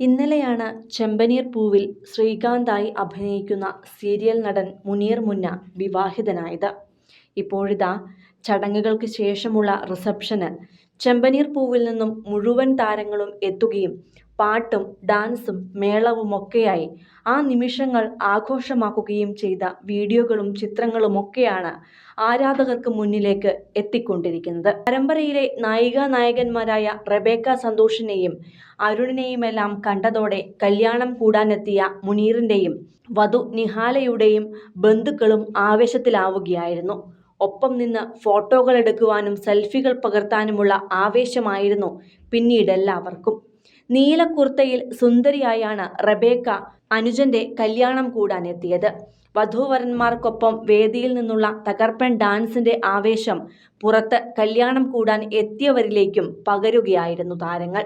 ഇന്നലെയാണ് ചെമ്പനീർ പൂവിൽ ശ്രീകാന്തായി അഭിനയിക്കുന്ന സീരിയൽ നടൻ മുനീർ മുന്ന വിവാഹിതനായത്. ഇപ്പോഴിതാ ചടങ്ങുകൾക്ക് ശേഷമുള്ള റിസപ്ഷന് ചെമ്പനീർ പൂവിൽ നിന്നും മുഴുവൻ താരങ്ങളും എത്തുകയും പാട്ടും ഡാൻസും മേളവുമൊക്കെയായി. ആ നിമിഷങ്ങൾ ആഘോഷമാക്കുകയും ചെയ്ത വീഡിയോകളും ചിത്രങ്ങളുമൊക്കെയാണ് ആരാധകർക്ക് മുന്നിലേക്ക് എത്തിക്കൊണ്ടിരിക്കുന്നത്. പരമ്പരയിലെ നായികാ നായകന്മാരായ റബേക്ക സന്തോഷിനെയും അരുണിനെയുമെല്ലാം കണ്ടതോടെ കല്യാണം കൂടാനെത്തിയ മുനീറിന്റെയും വധു നിഹാലയുടെയും ബന്ധുക്കളും ആവേശത്തിലാവുകയായിരുന്നു. ഒപ്പം നിന്ന് ഫോട്ടോകൾ എടുക്കുവാനും സെൽഫികൾ പകർത്താനുമുള്ള ആവേശമായിരുന്നു പിന്നീട് എല്ലാവർക്കും നീല കുർത്തയിൽ സുന്ദരിയായാണ് റബേക്ക അനുജന്റെ കല്യാണം കൂടാനെത്തിയത്. വധൂവരന്മാർക്കൊപ്പം വേദിയിൽ നിന്നുള്ള തകർപ്പൻ ഡാൻസിന്റെ ആവേശം പുറത്ത് കല്യാണം കൂടാൻ എത്തിയവരിലേക്കും പകരുകയായിരുന്നു താരങ്ങൾ.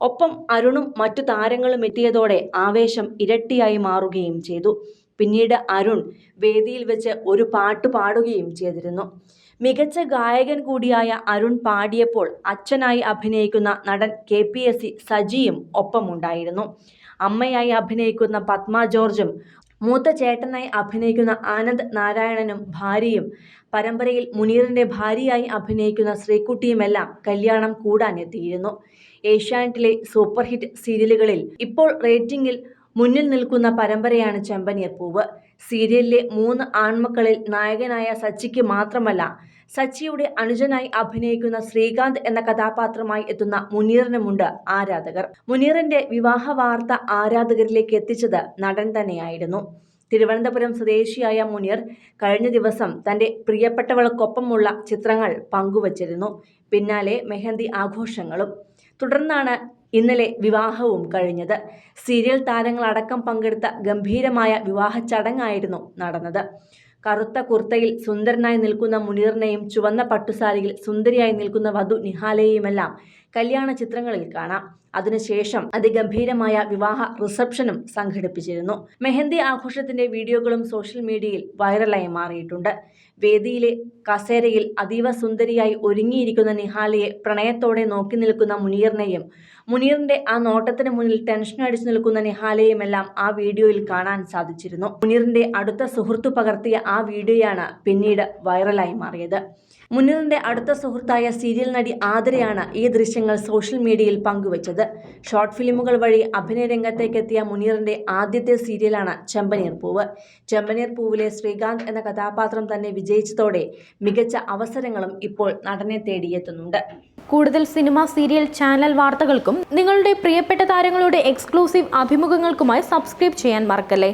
ഒപ്പം അരുണും മറ്റു താരങ്ങളും എത്തിയതോടെ ആവേശം ഇരട്ടിയായി മാറുകയും ചെയ്തു. പിന്നീട് അരുൺ വേദിയിൽ വെച്ച് ഒരു പാട്ട് പാടുകയും ചെയ്തിരുന്നു. മികച്ച ഗായകൻ കൂടിയായ അരുൺ പാടിയപ്പോൾ അച്ഛനായി അഭിനയിക്കുന്ന നടൻ കെ പി എസ് സി സജിയും ഒപ്പമുണ്ടായിരുന്നു. അമ്മയായി അഭിനയിക്കുന്ന പത്മ ജോർജും മൂത്ത ചേട്ടനായി അഭിനയിക്കുന്ന ആനന്ദ് നാരായണനും ഭാര്യയും പരമ്പരയിൽ മുനീറിന്റെ ഭാര്യയായി അഭിനയിക്കുന്ന ശ്രീകുട്ടിയുമെല്ലാം കല്യാണം കൂടാനെത്തിയിരുന്നു. ഏഷ്യാനെറ്റിലെ സൂപ്പർ ഹിറ്റ് സീരിയലുകളിൽ ഇപ്പോൾ റേറ്റിംഗിൽ മുന്നിൽ നിൽക്കുന്ന പരമ്പരയാണ് ചെമ്പനീർ പൂവ് സീരിയലിലെ മൂന്ന് ആൺമക്കളിൽ നായകനായ സച്ചിക്ക് മാത്രമല്ല സച്ചിയുടെ അനുജനായി അഭിനയിക്കുന്ന ശ്രീകാന്ത് എന്ന കഥാപാത്രമായി എത്തുന്ന മുനീറിനുമുണ്ട് ആരാധകർ. മുനീറിന്റെ വിവാഹ വാർത്ത ആരാധകരിലേക്ക് എത്തിച്ചത് നടൻ തന്നെയായിരുന്നു. തിരുവനന്തപുരം സ്വദേശിയായ മുനീർ കഴിഞ്ഞ ദിവസം തന്റെ പ്രിയപ്പെട്ടവൾക്കൊപ്പമുള്ള ചിത്രങ്ങൾ പങ്കുവച്ചിരുന്നു. പിന്നാലെ മെഹന്തി ആഘോഷങ്ങളും. തുടർന്നാണ് ഇന്നലെ വിവാഹവും കഴിഞ്ഞത്. സീരിയൽ താരങ്ങളടക്കം പങ്കെടുത്ത ഗംഭീരമായ വിവാഹ ചടങ്ങായിരുന്നു നടന്നത്. കറുത്ത കുർത്തയിൽ സുന്ദരനായി നിൽക്കുന്ന മുനീറിനെയും ചുവന്ന പട്ടുസാരിയിൽ സുന്ദരിയായി നിൽക്കുന്ന വധു നിഹാലയെയുമെല്ലാം കല്യാണ ചിത്രങ്ങളിൽ കാണാം. അതിനുശേഷം അതിഗംഭീരമായ വിവാഹ റിസപ്ഷനും സംഘടിപ്പിച്ചിരുന്നു. മെഹന്തി ആഘോഷത്തിന്റെ വീഡിയോകളും സോഷ്യൽ മീഡിയയിൽ വൈറലായി മാറിയിട്ടുണ്ട്. വേദിയിലെ കസേരയിൽ അതീവ സുന്ദരിയായി ഒരുങ്ങിയിരിക്കുന്ന നിഹാലയെ പ്രണയത്തോടെ നോക്കി നിൽക്കുന്ന മുനീറിനെയും മുനീറിന്റെ ആ നോട്ടത്തിന് മുന്നിൽ ടെൻഷൻ അടിച്ചു നിൽക്കുന്ന നിഹാലയുമെല്ലാം ആ വീഡിയോയിൽ കാണാൻ സാധിച്ചിരുന്നു. മുനീറിന്റെ അടുത്ത സുഹൃത്തു പകർത്തിയ ആ വീഡിയോയാണ് പിന്നീട് വൈറലായി മാറിയത്. മുനീറിന്റെ അടുത്ത സുഹൃത്തായ സീരിയൽ നടി ആതിരയാണ് ഈ ദൃശ്യങ്ങൾ സോഷ്യൽ മീഡിയയിൽ പങ്കുവച്ചത്. ഷോർട്ട് ഫിലിമുകൾ വഴി അഭിനയ രംഗത്തേക്കെത്തിയ മുനീറിന്റെ ആദ്യത്തെ സീരിയലാണ് ചെമ്പനീർ പൂവ്. ചെമ്പനീർ പൂവിലെ ശ്രീകാന്ത് എന്ന കഥാപാത്രം തന്നെ വിജയിച്ചതോടെ മികച്ച അവസരങ്ങളും ഇപ്പോൾ നടനെ തേടിയെത്തുന്നുണ്ട്. കൂടുതൽ സിനിമ സീരിയൽ ചാനൽ വാർത്തകൾക്കും നിങ്ങളുടെ പ്രിയപ്പെട്ട താരങ്ങളുടെ എക്സ്ക്ലൂസീവ് അഭിമുഖങ്ങൾക്കുമായി സബ്സ്ക്രൈബ് ചെയ്യാൻ മറക്കല്ലേ?